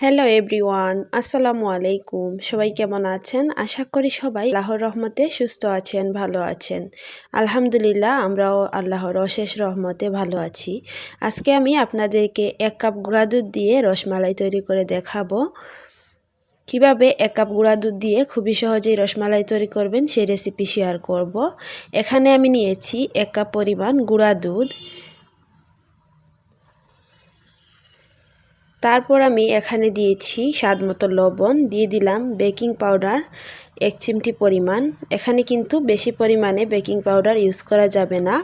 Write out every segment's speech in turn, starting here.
Hello everyone আসসালামু আলাইকুম সবাই কেমন আছেন? আশা করি সবাই আল্লাহর রহমতে সুস্থ আছেন, ভালো আছেন। আলহামদুলিল্লাহ, আমরাও আল্লাহর অশেষ রহমতে ভালো আছি। আজকে আমি আপনাদেরকে এক কাপ গুঁড়া দুধ দিয়ে রসমালাই তৈরি করে দেখাবো। কীভাবে এক কাপ গুঁড়া দুধ দিয়ে খুবই সহজেই রসমালাই তৈরি করবেন, সেই রেসিপি শেয়ার করব। এখানে আমি নিয়েছি এক কাপ পরিমাণ গুঁড়া দুধ। তারপর আমি এখানে দিয়েছি স্বাদ মতো লবণ, দিয়ে দিলাম বেকিং পাউডার, এক চিমটি পরিমাণ। এখানে কিন্তু বেশি পরিমাণে বেকিং পাউডার ইউজ করা যাবে না।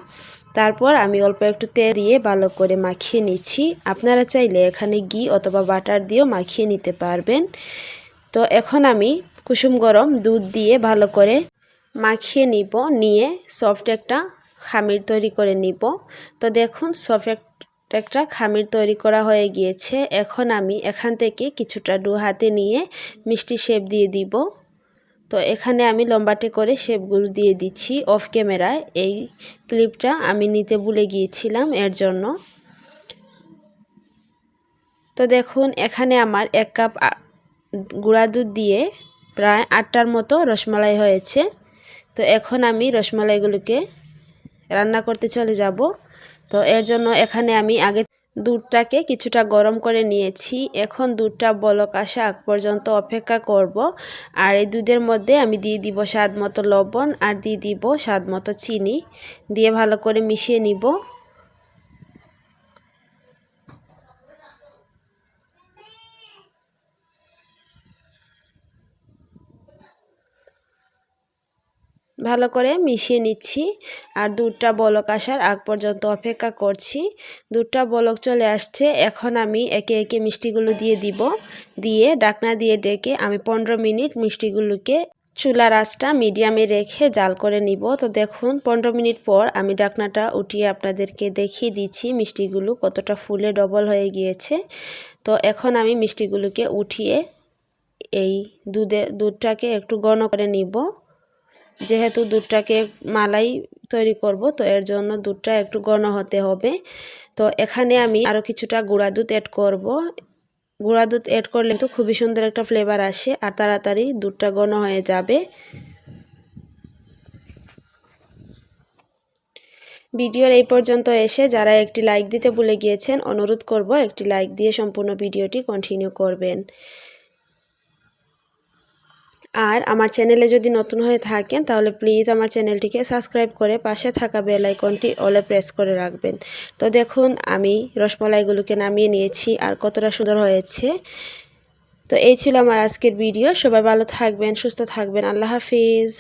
তারপর আমি অল্প একটু তেল দিয়ে ভালো করে মাখিয়ে নিচ্ছি। আপনারা চাইলে এখানে ঘি অথবা বাটার দিয়েও মাখিয়ে নিতে পারবেন। তো এখন আমি কুসুম গরম দুধ দিয়ে ভালো করে মাখিয়ে নিব, নিয়ে সফট একটা খামির তৈরি করে নিব। তো দেখুন সফট একটা খামির তৈরি করা হয়ে গিয়েছে। এখন আমি এখান থেকে কিছুটা ডু হাতে নিয়ে মিষ্টি শেপ দিয়ে দিব। তো এখানে আমি লম্বাটে করে শেপগুলো দিয়ে দিচ্ছি অফ ক্যামেরায়। এই ক্লিপটা আমি নিতে ভুলে গিয়েছিলাম এর জন্য। তো দেখুন, এখানে আমার এক কাপ গুঁড়া দুধ দিয়ে প্রায় আটটার মতো রসমালাই হয়েছে। তো এখন আমি রসমালাইগুলোকে রান্না করতে চলে যাব। তো এর জন্য এখানে আমি আগে দুধটাকে কিছুটা গরম করে নিয়েছি। এখন দুধটা বলক আসা আগ পর্যন্ত অপেক্ষা করব। আর এই দুধের মধ্যে আমি দিয়ে দিব স্বাদ মতো লবণ আর দিয়ে দিব স্বাদ মতো চিনি। দিয়ে ভালো করে মিশিয়ে নিব। ভালো করে মিশিয়ে নিচ্ছি আর দুধটা বলক আসার আগ পর্যন্ত অপেক্ষা করছি। দুধটা বলক চলে আসছে, এখন আমি একে একে মিষ্টিগুলো দিয়ে দিব। দিয়ে ডাকনা দিয়ে ডেকে আমি পনেরো মিনিট মিষ্টিগুলোকে চুলার আঁচটা মিডিয়ামে রেখে জাল করে নিব। তো দেখুন, পনেরো মিনিট পর আমি ডাকনাটা উঠিয়ে আপনাদেরকে দেখিয়ে দিচ্ছি মিষ্টিগুলো কতটা ফুলে ডবল হয়ে গিয়েছে। তো এখন আমি মিষ্টিগুলোকে উঠিয়ে এই দুধে, দুধটাকে একটু ঘন করে নিব। যেহেতু দুধটাকে মালাই তৈরি করব, তো এর জন্য দুধটা একটু ঘন হতে হবে। তো এখানে আমি আরও কিছুটা গুঁড়া দুধ অ্যাড করব। গুঁড়া দুধ অ্যাড করলে তো খুবই সুন্দর একটা ফ্লেভার আসে, আর তাড়াতাড়ি দুধটা ঘন হয়ে যাবে। ভিডিওর এই পর্যন্ত এসে যারা একটি লাইক দিতে ভুলে গিয়েছেন, অনুরোধ করব একটি লাইক দিয়ে সম্পূর্ণ ভিডিওটি কন্টিনিউ করবেন। আর আমার চ্যানেলে যদি নতুন হয়ে থাকেন, তাহলে প্লিজ আমার চ্যানেলটিকে সাবস্ক্রাইব করে পাশে থাকা বেল আইকনটি অলে প্রেস করে রাখবেন। তো দেখুন, আমি রসমলাইগুলোকে নামিয়ে নিয়েছি আর কতটা সুন্দর হয়েছে। তো এই ছিল আমার আজকের ভিডিও সবাই ভালো থাকবেন, সুস্থ থাকবেন। আল্লাহ হাফিজ।